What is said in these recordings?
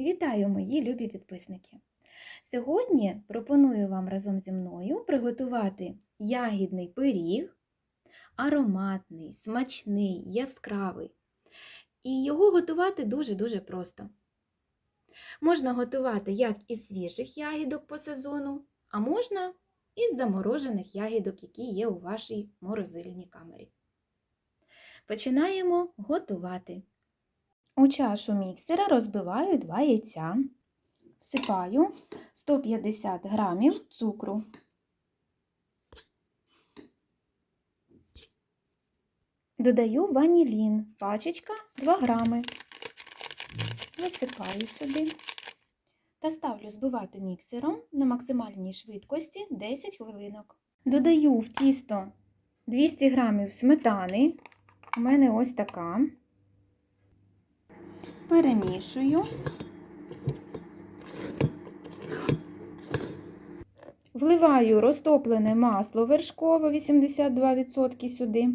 Вітаю, мої любі підписники! Сьогодні пропоную вам разом зі мною приготувати ягідний пиріг, ароматний, смачний, яскравий. І його готувати дуже-дуже просто. Можна готувати як із свіжих ягідок по сезону, а можна із заморожених ягідок, які є у вашій морозильній камері. Починаємо готувати. У чашу міксера розбиваю 2 яйця, всипаю 150 грамів цукру. Додаю ванілін, пачечка 2 грами. Висипаю сюди та ставлю збивати міксером на максимальній швидкості 10 хвилинок. Додаю в тісто 200 грамів сметани. У мене ось така перемішую. Вливаю розтоплене масло вершкове 82% сюди.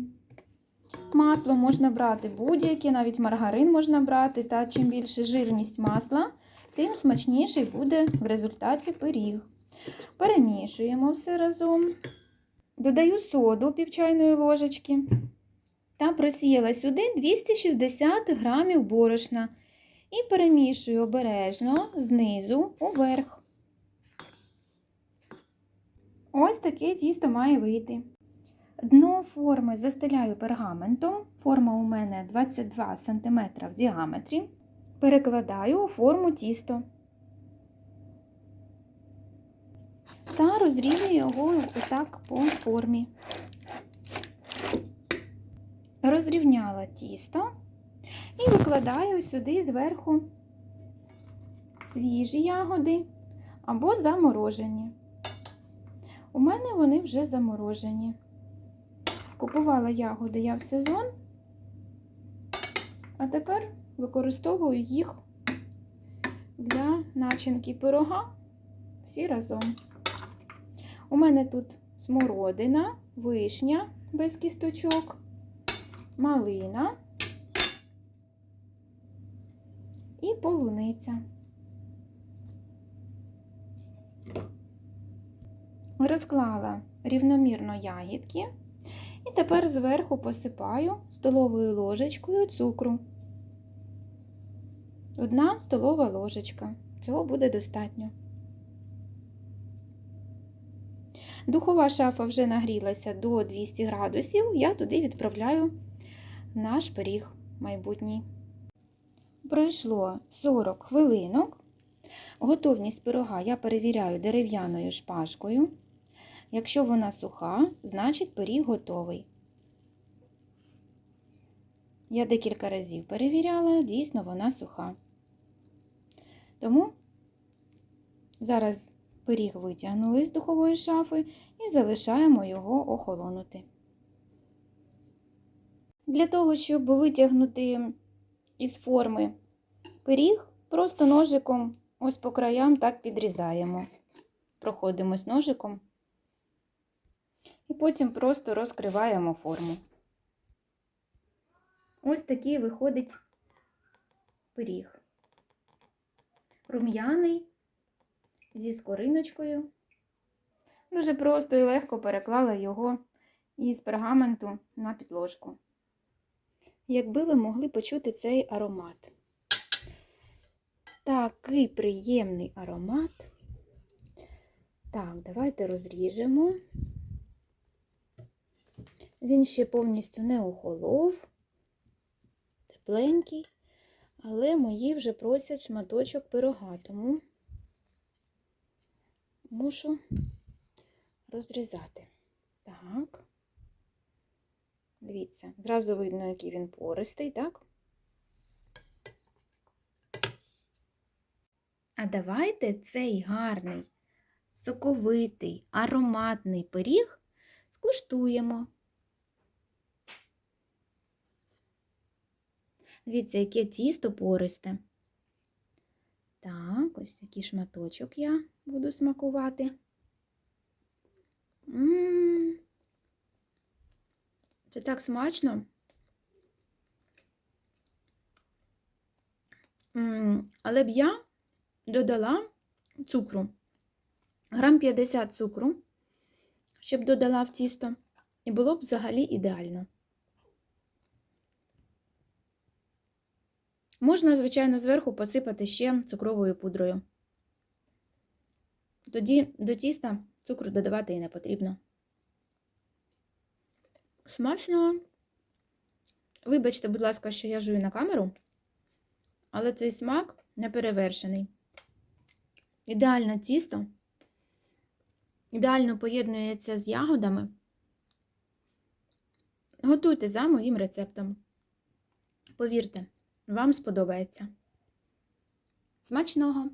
Масло можна брати будь-яке, навіть маргарин можна брати, та чим більше жирність масла, тим смачніший буде в результаті пиріг. Перемішуємо все разом. Додаю соду пів чайної ложечки та просіяла сюди 260 грамів борошна і перемішую обережно знизу уверх. Ось таке тісто має вийти. Дно форми застеляю пергаментом. Форма у мене 22 см в діаметрі. Перекладаю у форму тісто та розрівнюю його отак по формі. Розрівняла тісто і викладаю сюди зверху свіжі ягоди або заморожені. У мене вони вже заморожені. Купувала ягоди я в сезон, а тепер використовую їх для начинки пирога всі разом. У мене тут смородина, вишня без кісточок, малина і полуниця. Розклала рівномірно ягідки і тепер зверху посипаю столовою ложечкою цукру. Одна столова ложечка. Цього буде достатньо. Духова шафа вже нагрілася до 200 градусів, я туди відправляю наш пиріг майбутній. Пройшло 40 хвилинок. Готовність пирога я перевіряю дерев'яною шпажкою. Якщо вона суха, значить пиріг готовий. Я декілька разів перевіряла, дійсно вона суха. Тому зараз пиріг витягнули з духової шафи і залишаємо його охолонути. Для того, щоб витягнути із форми пиріг, просто ножиком ось по краям так підрізаємо. Проходимось ножиком і потім просто розкриваємо форму. Ось такий виходить пиріг. Рум'яний, зі скориночкою. Дуже просто і легко переклала його із пергаменту на підложку. Якби ви могли почути цей аромат. Такий приємний аромат. Так, давайте розріжемо. Він ще повністю не охолов, тепленький, але мої вже просять шматочок пирога, тому мушу розрізати. Так. Дивіться, зразу видно, який він пористий, так? А давайте цей гарний, соковитий, ароматний пиріг скуштуємо. Дивіться, яке тісто пористе. Так, ось який шматочок я буду смакувати. М -м -м. Це так смачно. Але б я додала цукру, грам 50 цукру, щоб додала в тісто, і було б взагалі ідеально. Можна, звичайно, зверху посипати ще цукровою пудрою. Тоді до тіста цукру додавати і не потрібно. Смачно. Вибачте, будь ласка, що я жую на камеру, але цей смак не перевершений. Ідеальне тісто. Ідеально поєднується з ягодами. Готуйте за моїм рецептом. Повірте, вам сподобається. Смачного!